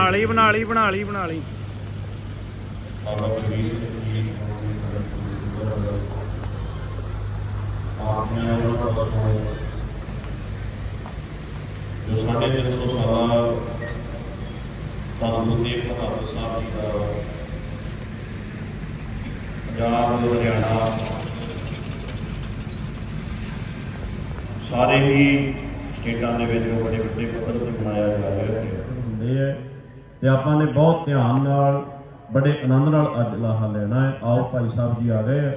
ਬਣਾ ਲਈ ਬਣਾ ਲਈ ਬਣਾ ਲਈ ਬਣਾ ਲਈ। ਬਾਬਾ ਬਲਵੀਰ ਸਿੰਘ ਜੀ ਆਪ ਨੇ ਉਹਨਾਂ ਦਾ ਪਾਸੋਂ ਜੋ ਸਾਡੇ 300 ਸਾਲਾ ਧੰਨ ਗੁਰੂ ਤੇਗ ਬਹਾਦਰ ਸਾਹਿਬ ਜੀ ਦਾ ਪੰਜਾਬ ਤੇ ਹਰਿਆਣਾ ਸਾਰੇ ਹੀ ਸਟੇਟਾਂ ਦੇ ਵਿੱਚ ਬੜੇ ਵੱਡੇ ਪੱਧਰ ਤੇ ਮਨਾਇਆ ਜਾ ਰਿਹਾ ਹੈ। ਹੁੰਦੇ ਹੈ ਤੇ ਆਪਾਂ ਨੇ ਬਹੁਤ ਧਿਆਨ ਨਾਲ, ਬੜੇ ਆਨੰਦ ਨਾਲ ਅੱਜ ਲਾਹਾ ਲੈਣਾ ਹੈ। ਆਓ ਭਾਈ ਸਾਹਿਬ ਜੀ ਆ ਗਏ।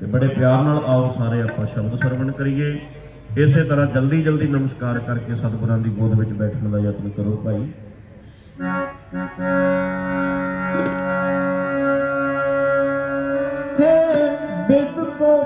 ਤੇ ਬੜੇ ਪਿਆਰ ਨਾਲ ਆਓ, ਸਾਰੇ ਆਪਾਂ ਸ਼ਬਦ ਸਰਵਣ ਕਰੀਏ। ਇਸੇ ਤਰ੍ਹਾਂ ਜਲਦੀ ਜਲਦੀ ਨਮਸਕਾਰ ਕਰਕੇ ਸਤਿਗੁਰਾਂ ਦੀ ਗੋਦ ਵਿੱਚ ਬੈਠਣ ਦਾ ਯਤਨ ਕਰੋ ਭਾਈ। ਹੇ ਬਿਦ ਕੋ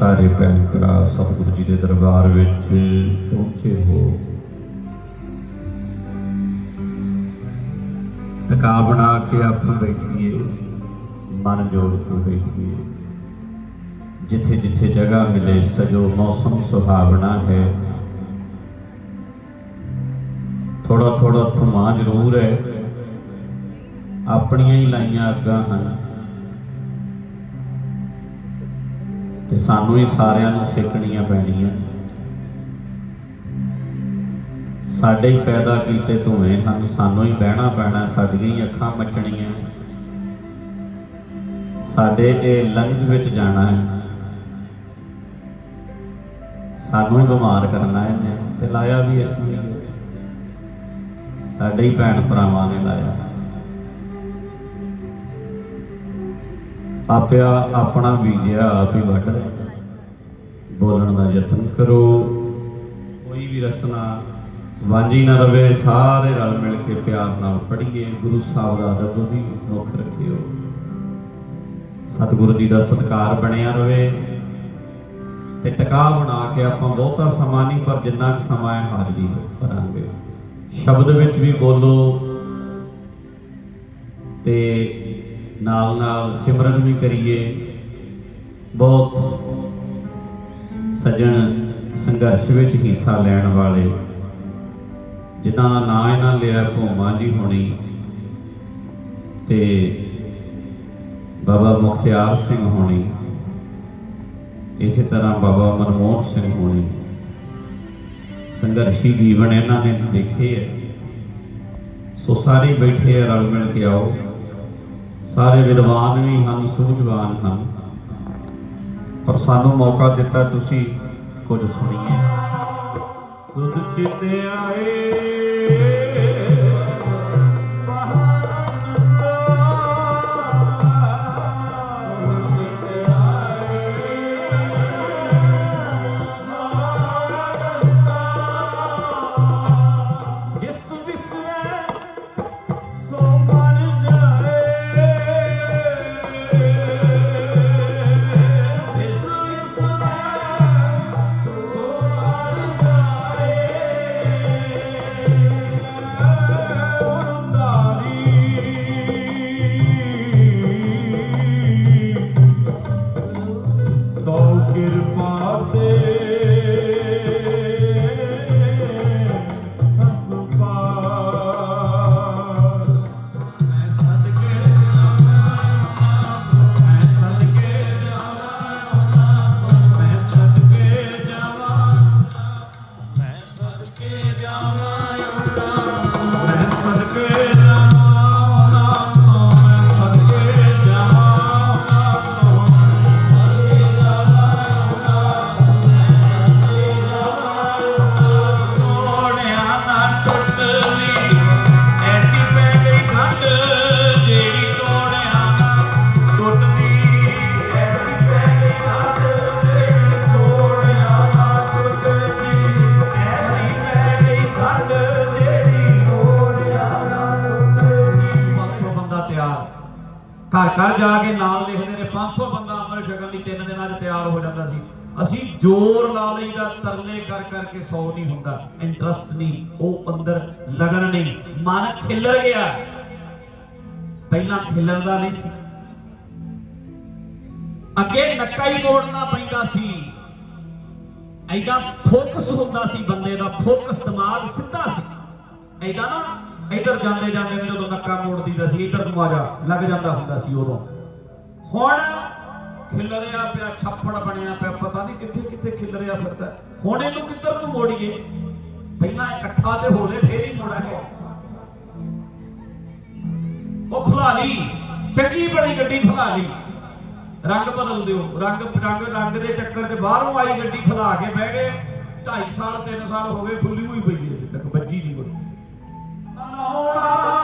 ਸਾਰੇ ਭੈਣ ਭਰਾ ਸਤਿਗੁਰੂ ਜੀ ਦੇ ਦਰਬਾਰ ਵਿੱਚ ਪਹੁੰਚੇ ਹੋ। ਟਕਾ ਬਣਾ ਕੇ ਆਪਾਂ ਬੈਠੀਏ, ਮਨ ਜੋੜ ਕੇ ਬੈਠੀਏ। ਜਿੱਥੇ ਜਿੱਥੇ ਜਗ੍ਹਾ ਮਿਲੇ, ਸਜੋ ਮੌਸਮ ਸੁਹਾਵਣਾ ਹੈ। ਥੋੜਾ ਥੋੜਾ ਥਮਾ ਜ਼ਰੂਰ ਹੈ। ਆਪਣੀਆਂ ਹੀ ਲਾਈਆਂ ਅੱਗਾਂ ਹਨ। ਤੇ ਸਾਨੂੰ ਹੀ ਸਾਰਿਆਂ ਨੂੰ ਸਿੱਖਣੀਆਂ ਪੈਣੀਆਂ। ਸਾਡੇ ਹੀ ਪੈਦਾ ਕੀਤੇ ਧੂਏ ਹਨ, ਸਾਨੂੰ ਹੀ ਬਹਿਣਾ ਪੈਣਾ, ਸਾਡੀਆਂ ਹੀ ਅੱਖਾਂ ਮੱਚਣੀਆਂ। ਸਾਡੇ ਇਹ ਲੰਘ ਵਿੱਚ ਜਾਣਾ ਹੈ। ਸਾਨੂੰ ਹੀ ਬਿਮਾਰ ਕਰਨਾ ਹੈ ਤੇ ਲਾਇਆ ਵੀ ਇਸ ਨੂੰ ਸਾਡੇ ਹੀ ਭੈਣ ਭਰਾਵਾਂ ਨੇ ਲਾਇਆ। ਆਪਿਆ ਆਪਣਾ ਬੀਜਿਆ, ਆਪ ਹੀ ਵੱਢ। ਬੋਲਣ ਦਾ ਯਤਨ ਕਰੋ। ਕੋਈ ਵੀ ਰਸਨਾ ਵਾਂਝੀ ਨਾ ਰਵੇ, ਸਾਰੇ ਰਲ ਮਿਲ ਕੇ ਪਿਆਰ ਨਾਲ ਪੜ੍ਹੀਏ। ਗੁਰੂ ਸਾਹਿਬ ਦਾ ਅਦਬ ਵੀ ਮੁੱਖ ਰੱਖਿਓ। ਸਤਿਗੁਰੂ ਜੀ ਦਾ ਸਤਕਾਰ ਬਣਿਆ ਰਵੇ ਤੇ ਟਿਕਾ ਬਣਾ ਕੇ ਆਪਾਂ ਬਹੁਤਾ ਸਮਾਂ ਨਹੀਂ, ਪਰ ਜਿੰਨਾ ਕੁ ਸਮਾਂ ਹੈ ਹਾਜ਼ਰੀ ਕਰਾਂਗੇ ਸ਼ਬਦ ਵਿੱਚ ਵੀ ਬੋਲੋ ਤੇ ਨਾਲ ਨਾਲ ਸਿਮਰਨ ਵੀ ਕਰੀਏ। ਬਹੁਤ ਸਜਣ ਸੰਘਰਸ਼ ਵਿੱਚ ਹਿੱਸਾ ਲੈਣ ਵਾਲੇ ਜਿਨ੍ਹਾਂ ਦਾ ਨਾਂ ਇਹਨਾਂ ਲਿਆ ਭੋਮਾ ਜੀ ਹੋਣੀ, ਤੇ ਬਾਬਾ ਮੁਖਤਿਆਰ ਸਿੰਘ ਹੋਣੀ, ਇਸੇ ਤਰ੍ਹਾਂ ਬਾਬਾ ਮਨਮੋਹਨ ਸਿੰਘ ਹੋਣੀ। ਸੰਘਰਸ਼ੀ ਜੀਵਨ ਇਹਨਾਂ ਨੇ ਦੇਖੇ ਹੈ। ਸੋ ਸਾਰੇ ਬੈਠੇ ਆ, ਰਲ ਮਿਲ ਕੇ ਆਓ। ਸਾਰੇ ਵਿਦਵਾਨ ਵੀ ਹਨ, ਸੂਝਵਾਨ ਹਨ। ਪਰ ਸਾਨੂੰ ਮੌਕਾ ਦਿੱਤਾ, ਤੁਸੀਂ ਕੁਝ ਸੁਣੀਏ। ਤੁਧ ਚਿਤੇ ਆਏ। Maria. ਘਰ ਘਰ ਜਾ ਕੇ ਨਾਲ ਲਿਖਦੇ ਨੇ 500 ਬੰਦਾ ਅਮਰ ਸ਼ਕਲ ਲਈ ਤਿੰਨ ਦਿਨਾਂ 'ਚ ਤਿਆਰ ਹੋ ਜਾਂਦਾ ਸੀ। ਅਸੀਂ ਜ਼ੋਰ ਲਾ ਲਈਦਾ ਤਰਲੇ ਕਰ ਕਰਕੇ ਸੌ ਨਹੀਂ ਹੁੰਦਾ। ਇੰਟਰਸਟ ਨਹੀਂ, ਉਹ ਅੰਦਰ ਲਗਨ ਨਹੀਂ। ਮਨ ਖਿੱਲਰ ਗਿਆ। ਪਹਿਲਾਂ ਖਿੱਲਰਦਾ ਨਹੀਂ ਸੀ। ਅੱਗੇ ਨੱਕਾ ਹੀ ਮੋੜਨਾ ਪੈਂਦਾ ਸੀ। ਐਡਾ ਫੋਕਸ ਹੁੰਦਾ ਸੀ ਬੰਦੇ ਦਾ ਫੋਕਸ ਦਿਮਾਗ ਸਿੱਧਾ ਸੀ। ਐਡਾ ਨਾ ਇੱਧਰ ਜਾਂਦੇ ਜਾਂਦੇ ਨੂੰ ਜਦੋਂ ਨੱਕਾ ਮੋੜ ਦੀਦਾ ਸੀ, ਇੱਧਰ ਨੂੰ ਆ ਜਾ, ਲੱਗ ਜਾਂਦਾ ਹੁੰਦਾ ਸੀ ਉਦੋਂ। ਹੁਣ ਖਿਲਰਿਆ ਪਿਆ, ਛੱਪੜ ਬਣਿਆ ਪਿਆ, ਪਤਾ ਨਹੀਂ ਕਿੱਥੇ ਕਿੱਥੇ ਖਿਲਰਿਆ ਫਿਰਦਾ। ਹੁਣ ਇਹਨੂੰ ਕਿੱਧਰ ਨੂੰ ਮੋੜੀਏ? ਪਹਿਲਾਂ ਇਕੱਠਾ ਤੇ ਹੋਲੇ ਫੇਰ ਹੀ ਮੋੜਾਂਗੇ ਉਹ ਖੁਲਾ ਲਈ। ਚੰਗੀ ਬੜੀ ਗੱਡੀ ਖੁਲਾ ਲਈ। ਰੰਗ ਬਦਲ ਦਿਓ। ਰੰਗ ਰੰਗ ਰੰਗ ਦੇ ਚੱਕਰ 'ਚ ਬਾਹਰੋਂ ਆਈ ਗੱਡੀ ਖੁਲਾ ਕੇ ਬਹਿ ਗਏ। 2.5 ਸਾਲ 3 ਸਾਲ ਹੋ ਗਏ, ਖੁੱਲੀ ਹੋਈ ਪਈ। Oh.